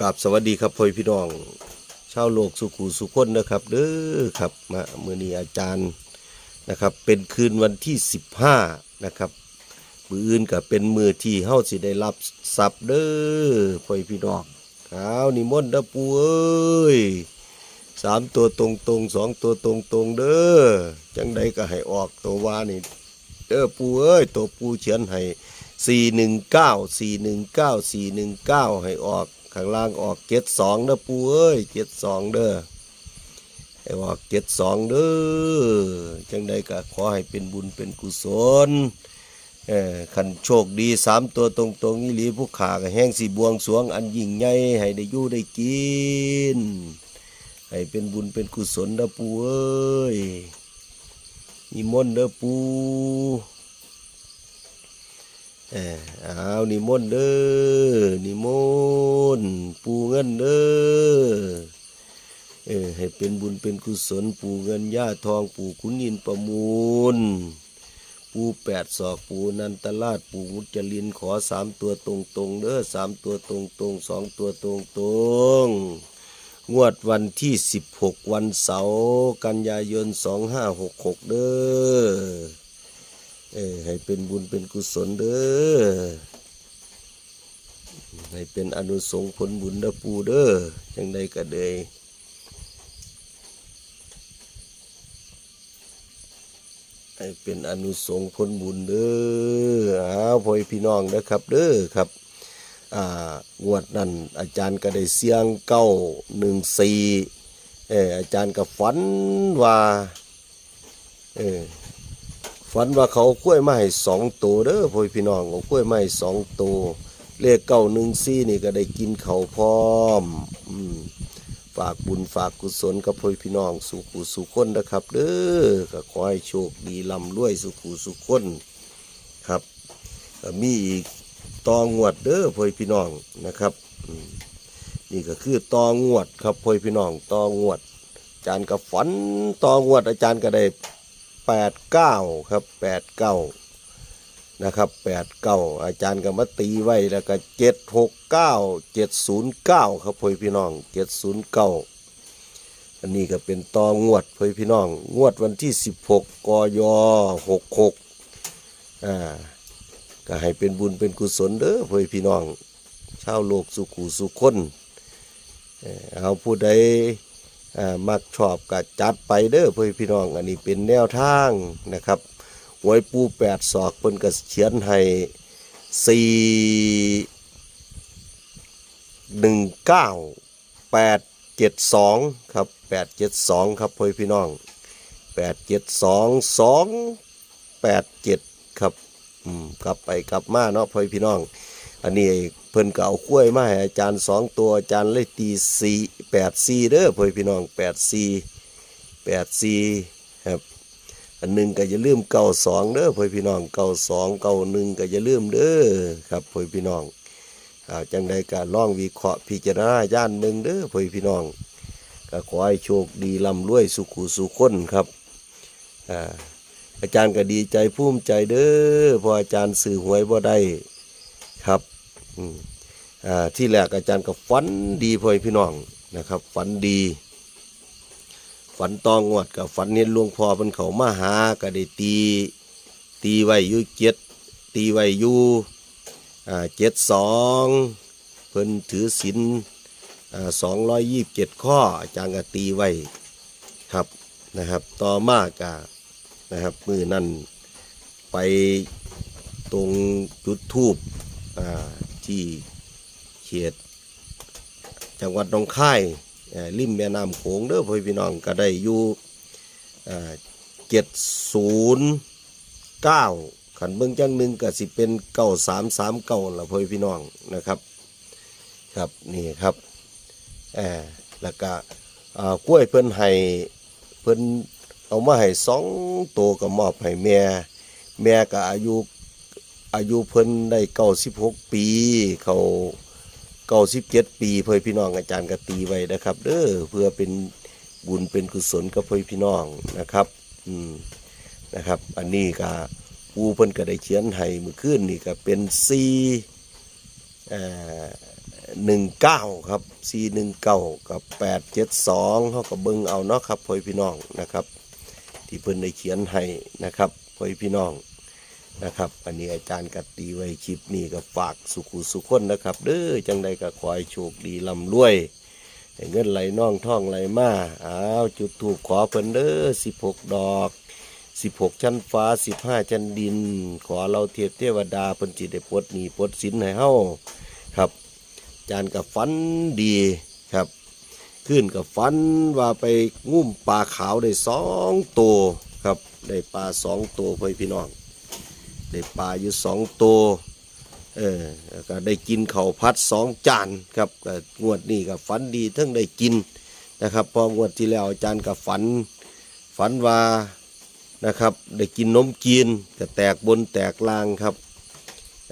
กับสวัสดีครับพ่อพี่น้องชาวโลกสุขุสุขคนนะครับเด้อครับมาเมื่อนี้อาจารย์นะครับเป็นคืนวันที่ 15นะครับมืออื่นก็เป็นมือที่เฮาสิได้รับทรัพย์เด้อพ่อพี่น้องเอานิมนต์เด้อปูเอ้ยสามตัวตรงตรงสองตัวตรงตรงเด้อจังใดก็ให้ออกตัววานี่เด้อปูเอ้ยตัวปูเขียนให้สี่หนึ่งเก้าสี่หนึ่งเก้าสี่หนึ่งเก้าให้ออก ข้างล่างออกเจ็ดสองเด้อปูเอ้ยเจ็ดสองเด้อให้ออกเจ็ดสองเด้อจังใดก็ขอให้เป็นบุญเป็นกุศลเออขันโชคดีสามตัวตรงตรงนี่หลีผู้ขาก็แห้งสีบวงสวงอันยิ่งใหญ่ให้ได้ยู่ได้กิน ให้เป็นบุญเป็นกุศลเด้อปูเอ้ยนิมนต์เด้อปู เออเอานิมนต์เด้อนิมนต์ปูเงินเด้อเออให้เป็นบุญเป็นกุศลปูเงินย่าทองปูขุนอินประมูล ปูแปดศอกปูนันตลาดปูมุจลินขอสามตัวตรงตรงเด้อสามตัวตรงตรงสองตัวตรงตรงงวดวันที่16วันเสาร์กันยายน2566เด้อ เออให้เป็นบุญเป็นกุศลเด้อให้เป็นอนุสงส์ผลบุญเด้อปูเด้อจังใดก็เดยให้เป็นอนุสงส์ผลบุญเด้ออ้าวพ่อพี่น้องนะครับเด้อครับอ่างวดนั้นอาจารย์ก็ได้เสียงเก้าหนึ่งสี่เอออาจารย์ก็ฝันว่าเออ ฝันว่าเขากล้วยมาให้สองตัวเด้อพ่อพี่น้องเอากล้วยมาให้สองตัวเลขเก้าหนึ่งสี่นี่ก็ได้กินเขาพร้อมอืมฝากบุญฝากกุศลกับพ่อพี่น้องสุขุสุขคนนะครับเด้อก็ขอให้โชคดีลำรวยสุขุสุขคนครับมีอีกตองวดเด้อพ่อพี่น้องนะครับนี่ก็คือตองวดครับพ่อพี่น้องตองวด อาจารย์ก็ฝันตองวดอาจารย์ก็ได้ แปดเก้าครับแปดเก้านะครับแปดเก้าอาจารย์ก็มาตีไว้แล้วก็เจ็ดหกเก้าเจ็ดศูนย์เก้าครับพ่อพี่น้องเจ็ดศูนย์เก้าอันนี้ก็เป็นตองวดพ่อพี่น้อง งวดวันที่สิบหกกยหกหกอ่าก็ให้เป็นบุญเป็นกุศลเด้อพ่อพี่น้องชาวโลกสุขูสุขคนเอาผู้ใด มักชอบก็จัดไปเด้อพ่อพี่น้อง อันนี้เป็นแนวทางนะครับหวยปูแปดศอกเพิ่นก็เขียนให้สี่หนึ่งเก้าแปดเจ็ดสองครับแปดเจ็ดสองครับพ่อพี่น้องแปดเจ็ดสองสองแปดเจ็ดครับกลับไปกลับมาเนาะพ่อพี่น้อง อันนี้ เพิ่นก็เอากล้วยมาให้อาจารย์สองตัวอาจารย์เลยตีสี่แปดสี่เด้อพ่อพี่น้องแปดสี่แปดสี่ครับอันหนึ่งก็อย่าลืมเก้าสองเด้อพ่อพี่น้องเก้าสองเก้าหนึ่งก็อย่าลืมเด้อครับพ่อพี่น้องอาจังใดก็ล่องวิเคราะห์พิจารณาย่านเมืองเด้อพ่อพี่น้องก็ขอให้โชคดีร่ำรวยสุขุสุขคนครับอ่าอาจารย์ก็ดีใจภูมิใจเด้อพออาจารย์สื่อหวยบ่ได้ครับ ที่แรกอาจารย์ก็ฝันดีพ่อพี่น้องนะครับฝันดีฝันตองงวดกับฝันเห็นหลวงพ่อเป็นเขามาหาก็ได้ตี ตีไว้อยู่เจ็ดตีไว้อยู่เจ็ดสองเพิ่นถือศีลสองร้อยยี่สิบเจ็ดข้ออาจารย์ก็ตีไว้ครับนะครับต่อมากกนะครับมือนั่นไปตรงจุดทูบ ที่เขตจังหวัดหนองคายริมแม่น้ำโขงเด้อพ่อพี่น้องก็ได้อยู่เจ็ดศูนย์เก้าขันเบื้องจังหนึ่งก็สิเป็นเก้าสามสามเก้าละพ่อพี่น้องนะครับครับนี่ครับแล้วก็กล้วยเพิ่นให้เพิ่นเอามาให้สองตัวก็มอบให้แม่ แม่ก็อายุ อายุเพิ่นได้เก้าสิบหกปี เขาเก้าสิบเจ็ดปีเพื่อพี่น้องอาจารย์กตีไว้นะครับเด้อเพื่อเป็นบุญเป็นกุศลกับเพื่อพี่น้องนะครับ อืมนะครับ อันนี้ก็ปูเพิ่นก็ได้เขียนให้เมื่อคืนนี่ก็เป็นซีหนึ่งเก้าครับสี่หนึ่งเก้ากับแปดเจ็ดสองเขาก็เบิ่งเอาเนาะครับพ่อพี่น้องนะครับ ที่เพิ่นได้เขียนให้นะครับพ่อพี่น้อง นะครับ อันนี้อาจารย์กัดตีไว้คลิปนี้ก็ฝากสุขุสุขคนนะครับ เด้อจังใดก็ขอให้โชคดีลำรวยเงินไหลน่องท่องไหลมาอ้าวจุดถูกขอเพิ่นเด้อสิบหกดอกสิบหกชั้นฟ้าสิบห้าชั้นดิน ขอเราเทียบเทวดาเพิ่นจิตได้ปลดหนีปลดสินให้เฮาครับจานกับฟันดีครับ ขึ้นกับฟันว่าไปงุ่มปลาขาวได้สองตัวครับได้ปลาสองตัวเพื่อพี่น้อง ได้ปลาอยู่สองตัวเออก็ได้กินเข้าพัดสองจานครับก็งวดนี้กับฝันดีทั้งได้กินนะครับพองวดที่แล้วอาจารย์กับฝันฝันว่านะครับได้กินนมกินก็แตกบนแตกล่างครับ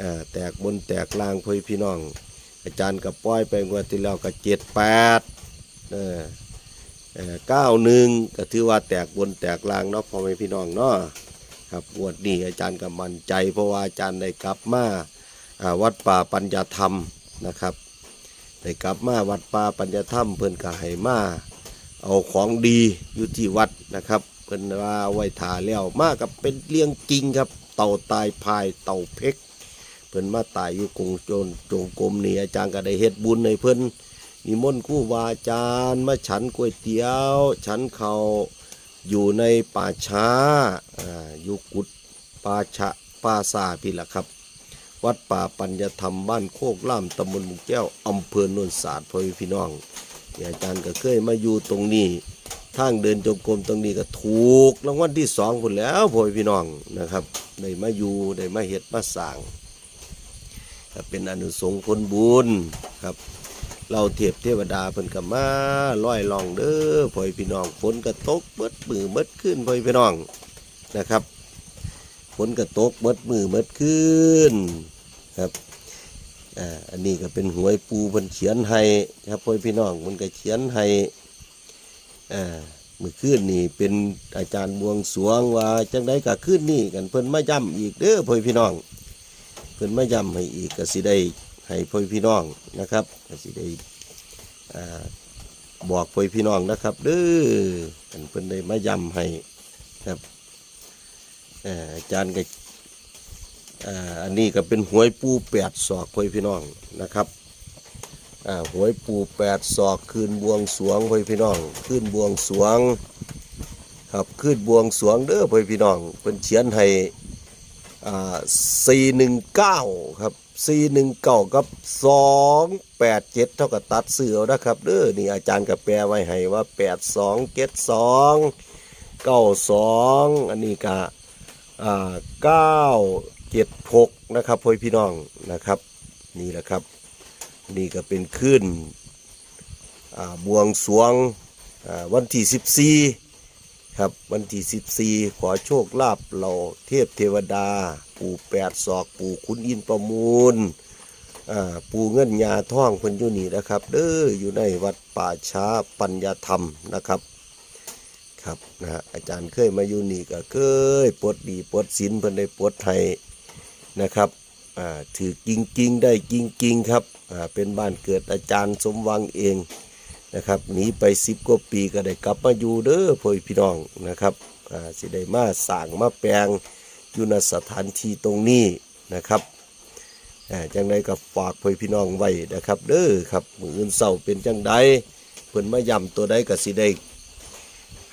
อ่าแตกบนแตกล่างพ่อพี่น้อง อาจารย์กับป้อยไปงวดที่แล้วก็เจ็ดแปดเออเก้าหนึ่งก็ถือว่าแตกบนแตกล่างเนาะพ่อแม่พี่น้องเนาะ ครับงวดนี้อาจารย์ก็มั่นใจ เพราะว่าอาจารย์ได้กลับมาวัดป่าปัญญาธรรมนะครับได้กลับมาวัดป่าปัญญาธรรม เพิ่อนก็ให้มาเอาของดีอยู่ที่วัดนะครับ เพิ่อนว่าไว้ถาแล้วมากับเป็นเลี้ยงจริงครับ เต่าตายพายเต่าเพกเพิ่อนมาตายอยู่กงโจนจงกรมนี่อาจารย์ก็ได้เฮ็ดบุญในเพิ่นนิมนต์ครู่บาอาจารย์มาฉันก๋วยเตี๋ยว ฉันเขาว อยู่ในป่าช้าอ่าอยู่กุดป่าชะป่าซาพี่ละครับ วัดป่าปัญญธรรมบ้านโคกล่ามตำบลมุกแก้วอำเภอโนนสาดพ่อพี่น้องอาจารย์ก็เคยมาอยู่ตรงนี้ทางเดินจงกรมตรงนี้ก็ถูกรางวัลที่สองคนแล้วพ่อพี่น้องนะครับได้มาอยู่ได้มาเฮ็ดมาสร้างเป็นอนุสงส์ผลบุญครับ เราเทียบเทวดาเพิ่นก็มาร้อยลองเด้อพ่อยพี่น้องฝนก็ตกเบิดมือเบิดขึ้นพ่อยพี่น้องนะครับฝนก็ตกเบิดมือเบิดขึ้นครับอันนี้ก็เป็นหวยปูเพิ่นเขียนให้ครับพ่อยพี่น้องมันก็เขียนให้มือขึ้นนี่เป็นอาจารย์บวงสรวงว่าจังไดก็ขึ้นนี่กันเพิ่นมาย้ำอีกเด้อพ่อยพี่น้องเพิ่นมาย้ำให้อีกก็สิได้ ให้พ่อพี่น้องนะครับก็สิได้บอกพ่อพี่น้องนะครับเด้อเพิ่นเพิ่นได้มาย้ำให้ครับอาจารย์ก็อ่าอันนี้ก็เป็นหวยปูแปดศอกพ่อพี่น้องนะครับหวยปูแปดศอกคืนบวงสรวงพ่อพี่น้องคืนบวงสรวงครับคืนบวงสรวงเด้อพ่อพี่น้องเพิ่นเขียนให้สี่หนึ่งเก้าครับ สี่หนึ่งเก้ากับสองแปดเจ็ดเท่ากับตัดเสือนะครับเด้อนี่อาจารย์กับแปลไว้ให้ว่าแปดสองเจ็ดสองเก้าสองอันนี้ก็อ่าเก้าเจ็ดหกนะครับพ่อพี่น้องนะครับ นี่แหละครับ นี่ก็เป็นขึ้นอ่าบวงสรวงอ่าวันที่สิบสี่ครับวันที่14ขอโชคลาภเราเทพเทวดา ปู่แปดศอกปู่คุณอินประมูลปู่เงินยาท่องเพิ่นอยู่นี่นะครับเด้ออยู่ในวัดป่าช้าปัญญาธรรมนะครับครับนะอาจารย์เคยมาอยู่นี่ก็เคยปลดดีปลดสินเพิ่นได้ปลดให้นะครับถือกิงกิงๆได้กิงกิงๆครับเป็นบ้านเกิดอาจารย์สมวังเองนะครับหนีไปสิบกว่าปีก็ได้กลับมาอยู่เด้อพ่อพี่น้องนะครับสิได้มาสร้างมาแปลง อยู่ณสถานที่ตรงนี้นะครับจังใดก็ฝากพ่อพี่น้องไว้นะครับเด้อครับมืออื่นเศร้าเป็นจังใดเพิ่นมาย้ำตัวใดก็สิได้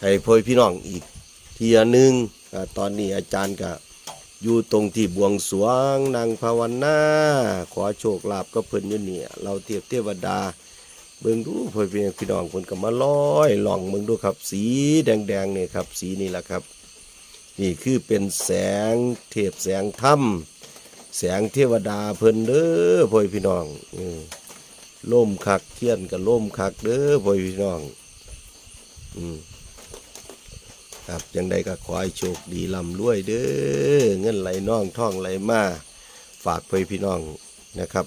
ให้พ่อพี่น้องอีกทีอันหนึงอ่าตอนนี้อาจารย์ก็อยู่ตรงที่บวงสรวงนางภาวนาขอโชคลาภก็เพิ่นอยู่เนี่ยเราเทียบเทวดาเบิ่งดูพ่อพี่พี่น้องคนก็มาลอยลองเบิ่งดูครับ สีแดงๆเนี่ยครับ สีนี่แหละครับ นี่คือเป็นแสงเทพแสงธรรมแสงเทวดาเพิ่นเด้อพ่อพี่น้องล่มคักเทียนกับล่มคักเด้อพ่อพี่น้องอืมครับยังใดก็ขอให้โชคดีลำรวยเด้อเงินไหลน่องท่องไหลมาฝากพ่อพี่น้องนะครับ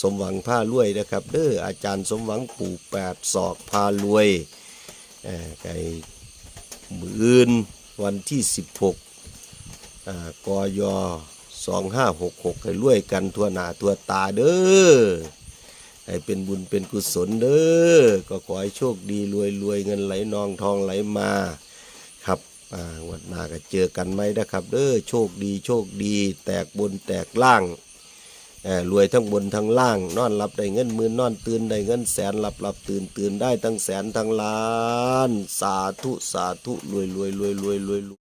สมหวังผ้ารวยนะครับ เด้ออาจารย์สมหวังปู่แปดศอกพารวยไก่มืออื่น วันที่ 16อ่ากย2566 ให้รวยกันทั่วหน้าทั่วตาเด้อให้เป็นบุญเป็นกุศลเด้อก็ขอให้โชคดีรวยรวยเงินไหลนองทองไหลมาครับอ่าวันหน้าก็เจอกันไหมนะครับ เด้อโชคดีโชคดี แตกบนแตกล่าง รวยทั้งบนทั้งล่าง นอนหลับได้เงินหมื่นนอนตื่นได้เงินแสนหลับหลับตื่นตื่นได้ทั้งแสนทั้งล้าน สาธุสาธุรวยรวยรวยรวยรวยรวย